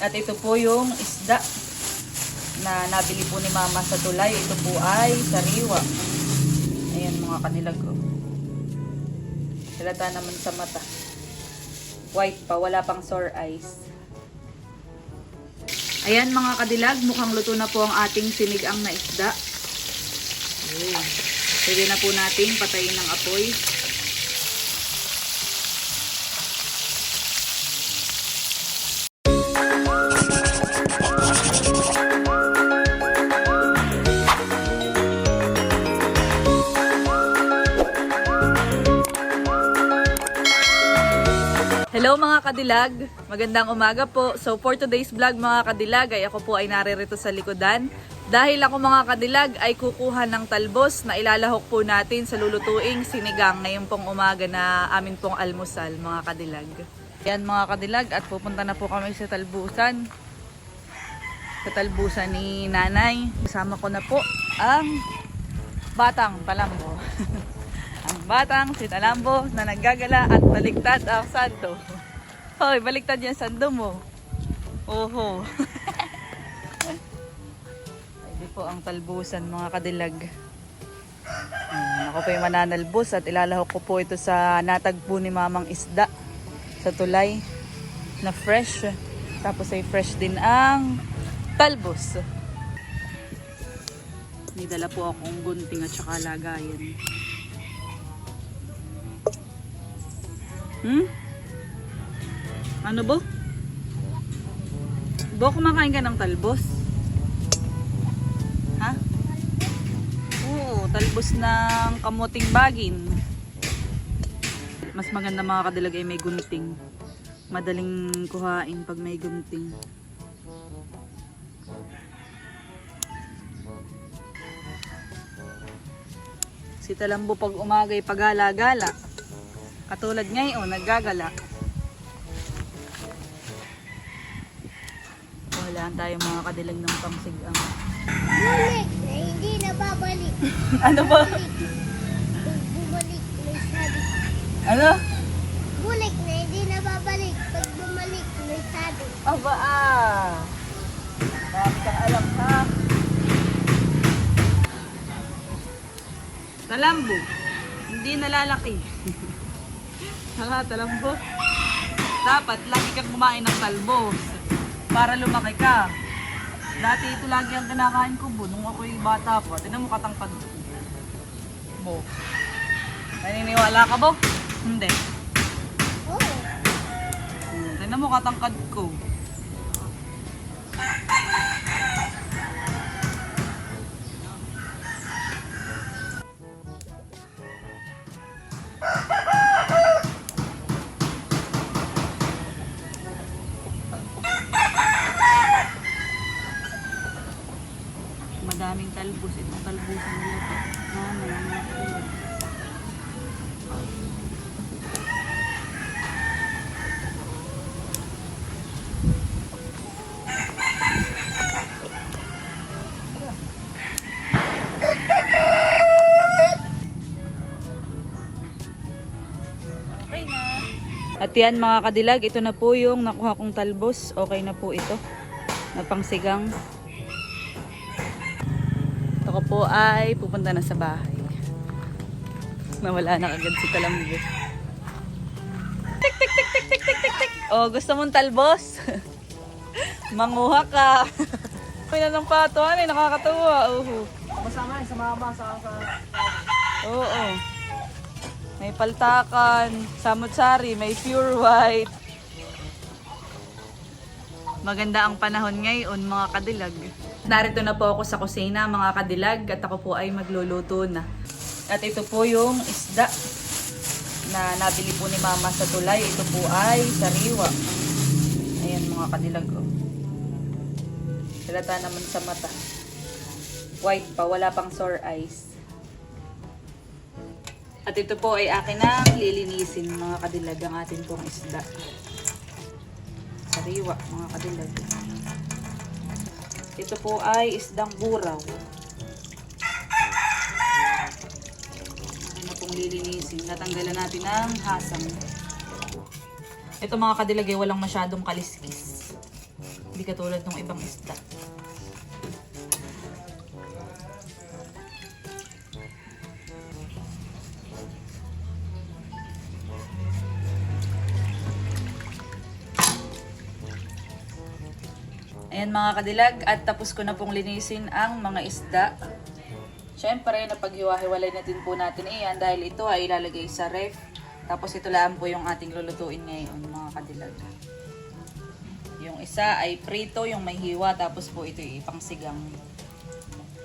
At ito po yung isda na nabili po ni Mama sa tulay. Ito po ay sariwa. Ayan mga kanilag ko. Halata naman sa mata. White pa, wala pang sore eyes. Ayan mga kadilag, mukhang luto na po ang ating sinigang na isda. Ayan. Pwede na po natin patayin ng apoy. Hello mga kadilag, magandang umaga po. So for today's vlog mga kadilag ay ako po ay naririto sa likodan. Dahil ako mga kadilag ay kukuha ng talbos na ilalahok po natin sa lulutuing sinigang ngayong pong umaga na amin pong almusal mga kadilag. Yan mga kadilag at pupunta na po kami sa talbusan. Sa talbusan ni nanay. Kasama ko na po ang batang palambo. ang batang si Talambo na naggagala at baliktad ang sando. Hoy, baliktad yung sando mo. Oho. Pwede po ang talbusan mga kadilag. Ayan, ako po yung mananalbos at ilalahok ko po ito sa natagpo ni mamang isda sa tulay na fresh. Tapos ay fresh din ang talbos. May dala po akong gunting at saka lagayan. Hmm? Ano bo? Bo, kumakain ka ng talbos? Ha? Oo, talbos ng kamuting bagin. Mas maganda mga kadilag ay may gunting. Madaling kuhain pag may gunting. Si Talambo pag umagay pagala-gala. Katulad ngayon, naggagala. Wala tayong mga kadilag ng pangsigang. Bulik na hindi na babalik. ano ba? Bumalik, may sabi. Ano? Bulik na hindi na babalik. Pag bumalik, may sabi. Aba ah. Alam ha. Talambo. Hindi nalalaki. Hala, talambo. Dapat lagi kang kumain ng talbos para lumaki ka. Dati ito lagi ang kinakain ko bo nung ako'y bata pa. Tinan mo katangkad. Bo. Naniniwala ka bo? Hindi. Oo. Hmm, Tingnan mo katangkad ko. Madaming talbos. Itong talbusan nila to. Nanay, ang mga tulad. Okay na. At yan mga kadilag, ito na po yung nakuha kong talbos. Okay na po ito. Napangsigang. Ito ko po ay pupunta na sa bahay. Nawala na agad si Talambo. Tik, tik, tik, tik, tik, tik, tik, tik. Oh, gusto mong talbos? Manguha ka. May na ng pato, ano, nakakatuwa. Uhu. Masama sa mama sa sa Oo. May paltakan, samutsari, may pure white. Maganda ang panahon ngayon, mga kadilag. Narito na po ako sa kusina, mga kadilag, at ako po ay magluluto na. At ito po yung isda na nabili po ni Mama sa tulay. Ito po ay sariwa. Ayan, mga kadilag. Oh. Halata naman sa mata. White pa, wala pang sore eyes. At ito po ay akin na lilinisin mga kadilag ang atin pong isda. Sariwa mga kadilag. Ito po ay isdang buraw. Akin na pong lilinisin. Natanggalan natin ang hasang. Ito mga kadilag ay walang masyadong kaliskis. Hindi katulad ng ibang isda. Ayan mga kadilag, at tapos ko na pong linisin ang mga isda. Siyempre, napaghiwa-hiwalay na din po natin iyan dahil ito ay ilalagay sa ref. Tapos ito lang po yung ating lulutuin ngayon mga kadilag. Yung isa ay prito, yung may hiwa, tapos po ito ay ipangsigang.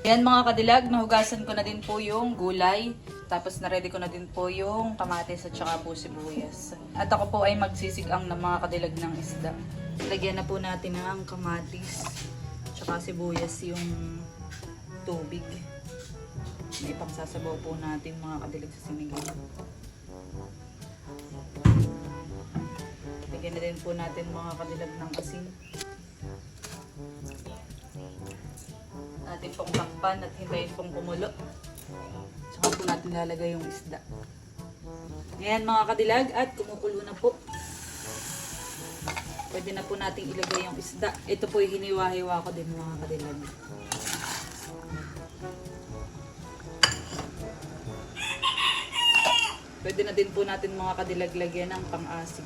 Ayan mga kadilag, nahugasan ko na din po yung gulay. Tapos na-ready ko na din po yung kamatis at saka po sibuyas. At ako po ay magsisigang ng mga kadilag ng isda. Lagyan na po natin ng kamatis. Tsaka sibuyas yung tubig. May pangsasabaw po natin mga kadilag sa sinigang. Lagyan na din po natin mga kadilag ng asin. Natin pong takpan at hintayin pong kumulo. Tsaka po natin lalagay yung isda. Ngayon mga kadilag at kumukulo na po. Pwede na po nating ilagay yung isda. Ito po yung hiniwa-hiwa ko din mga kadilag. Pwede na din po natin mga kadilag lagyan ng pang-asim.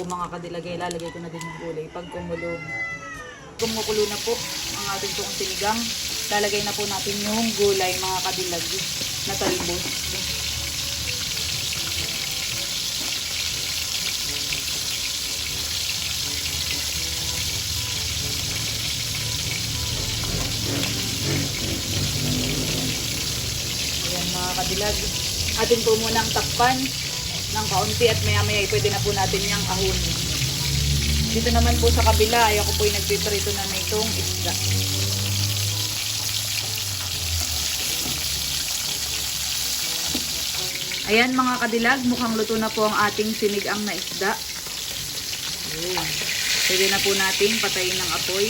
Po mga kadilagay, lalagay ko na din yung gulay. Pag kumulo, kumukulo na po ang ating pong sinigang, lalagay na po natin yung gulay mga kadilag na talbos. Ayan mga kadilag. Atin po muna ang takpan ng kaunti at maya maya pwede na po natin yung ahon. Dito naman po sa kabila ay ako po yung nagpiprito na nitong isda. Ayan mga kadilag, mukhang luto na po ang ating sinigang na isda. Pwede na po natin patayin ng apoy.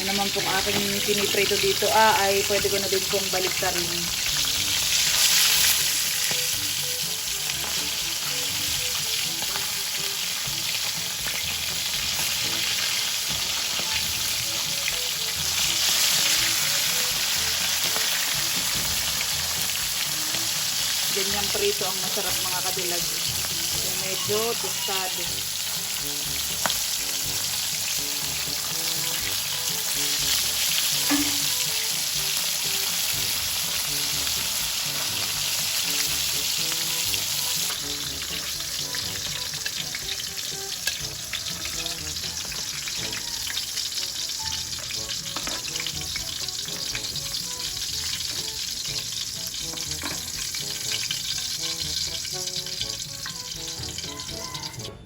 Yan naman pong aking piniprito dito ah, ay pwede ko na din pong baliktarin. Prito ang masarap mga kadilag. Medyo tostado.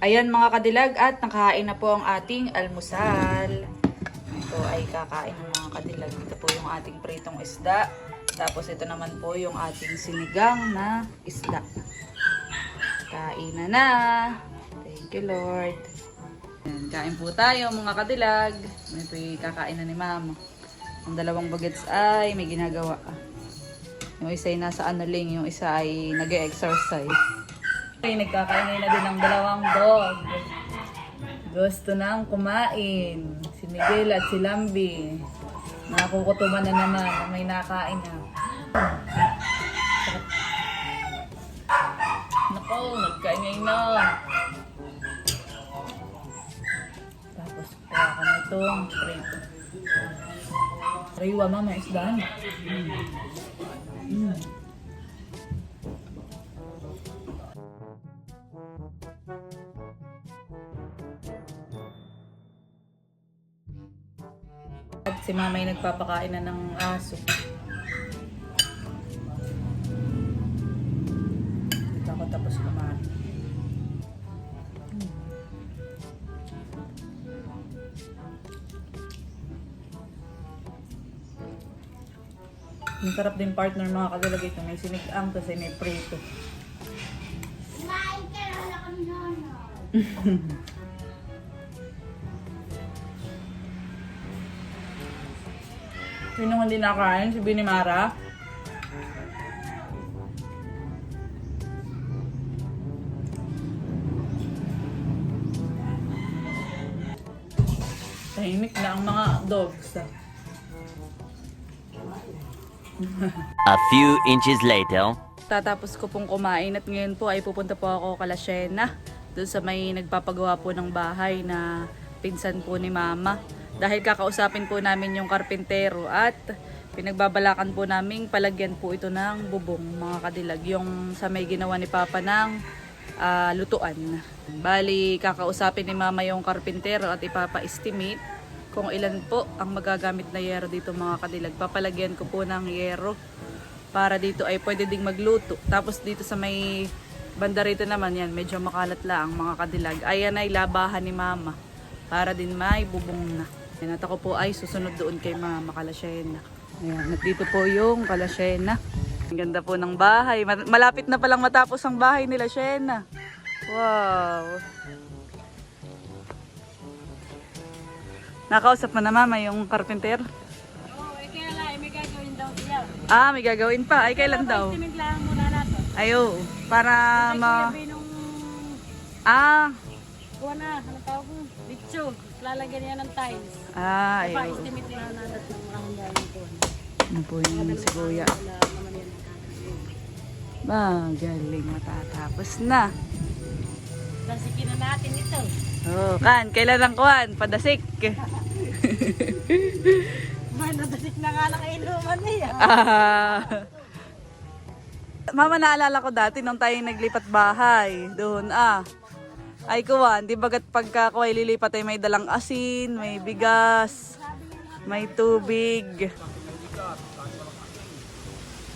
Ayan mga kadilag at nakain na po ang ating almusal. Ito ay kakain ng mga kadilag. Ito po yung ating pritong isda. Tapos ito naman po yung ating sinigang na isda. Kain na na. Thank you Lord. Kain po tayo mga kadilag. Ito yung kakain na ni mama. Ang dalawang bagets ay may ginagawa. Yung isa ay nasa analing, yung isa ay nag-exercise. Ay, nagkakaingay na din ng dalawang dog. Gusto nang kumain. Si Miguel at si Lambi. Nakukutuban na naman na may nakain na. Nako, nagkaingay na. Tapos kuha ka na itong prito. Riwa mama, isdahan. Mm. Mm. Si mama ay nagpapakain na ng aso. Dito ako tapos kumain. Hmm. Ang sarap din partner mga kadalagay ito. May sinigang kasi may prito. Kumain ka na lang kami nono. Sino hindi nakain? Si Binimara? Tahimik na ang mga dogs. ah. A few inches later. Tatapos ko pong kumain at ngayon po ay pupunta po ako kala Shena. Doon sa may nagpapagawa po ng bahay na pinsan po ni Mama. Dahil kakausapin po namin yung karpintero at pinagbabalakan po namin palagyan po ito ng bubong mga kadilag. Yung sa may ginawa ni Papa ng ah, lutuan. Bali, kakausapin ni Mama yung karpintero at ipapa-estimate kung ilan po ang magagamit na yero dito mga kadilag. Papalagyan ko po ng yero para dito ay pwede ding magluto. Tapos dito sa may banda rito naman yan, medyo makalat lang mga kadilag. Ayan ay labahan ni mama para din may bubong na. Yan at ako po ay susunod doon kay mama Kalasyena. Ayan, at dito po yung Kalasyena. Ang ganda po ng bahay. Ma- Malapit na palang matapos ang bahay nila Shena. Wow. Nakausap mo na mama yung carpenter? Oo, eh kaya lang, eh, may gagawin daw siya. Ah, may gagawin pa. Ay, kailan daw? Ayo, para ma... Ah, kuha na, anong tawag mo? Bitso. Lalagyan niya ng tiles. Ah, ayo. Pa-estimate lang natin ng ang galing ko. Ano po yung si Kuya? Wala naman yan ang gagawin. Ba, galing matatapos na. Lasikin na natin ito. Oh, kan, kailan ang kuhan? Padasik. Man, nadasik na nga lang inuman niya. Ah. Mama, naalala ko dati nung tayo naglipat bahay. Doon, ah. Ay, kuwan, di bagat pagka ko ay ay may dalang asin, may bigas, may tubig.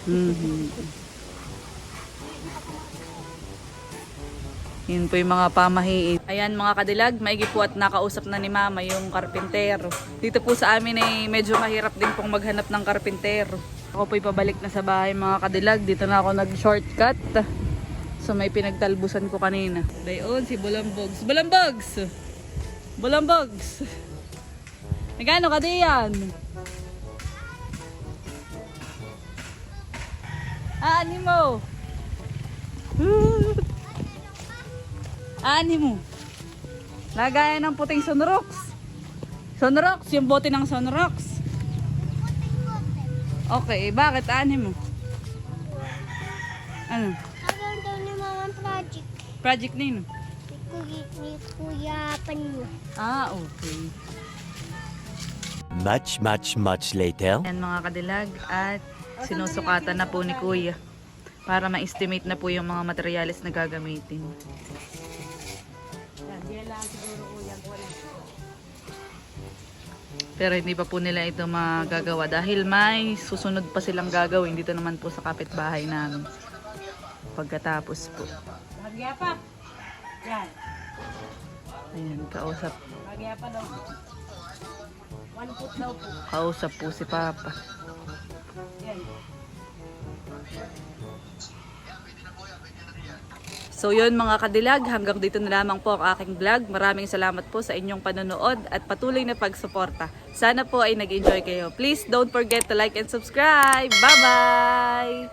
Mhm. Yun po yung mga pamahiin. Ayan mga kadilag, maigi po at nakausap na ni mama yung karpintero. Dito po sa amin ay medyo mahirap din pong maghanap ng karpintero. Ako po'y pabalik na sa bahay mga kadilag. Dito na ako nag-shortcut. So may pinagtalbusan ko kanina. Dayon si Bulambogs. Bulambogs! Bulambogs! Nagano ka diyan? Ani mo? Ani mo? Lagayan ng puting sunrox. Sunrox, yung bote ng sunrox. Okay, bakit ani mo? Ano? Hanggang daw ni Mama project. Project nino? Ni Kuya, Panyo. Ah, okay. Much, much, much later. Yan mga kadilag at sinusukatan na po ni Kuya para ma-estimate na po yung mga materyales na gagamitin. Na. Pero hindi pa po nila ito magagawa dahil may susunod pa silang gagawin dito naman po sa kapitbahay namin. Pagkatapos po. Bagya pa. Yan. Ayan, kausap, Bagya pa daw. One foot daw po. kausap po si Papa. Yan. So yun mga kadilag, hanggang dito na lamang po ang aking vlog. Maraming salamat po sa inyong panonood at patuloy na pagsuporta. Sana po ay nag-enjoy kayo. Please don't forget to like and subscribe. Bye-bye!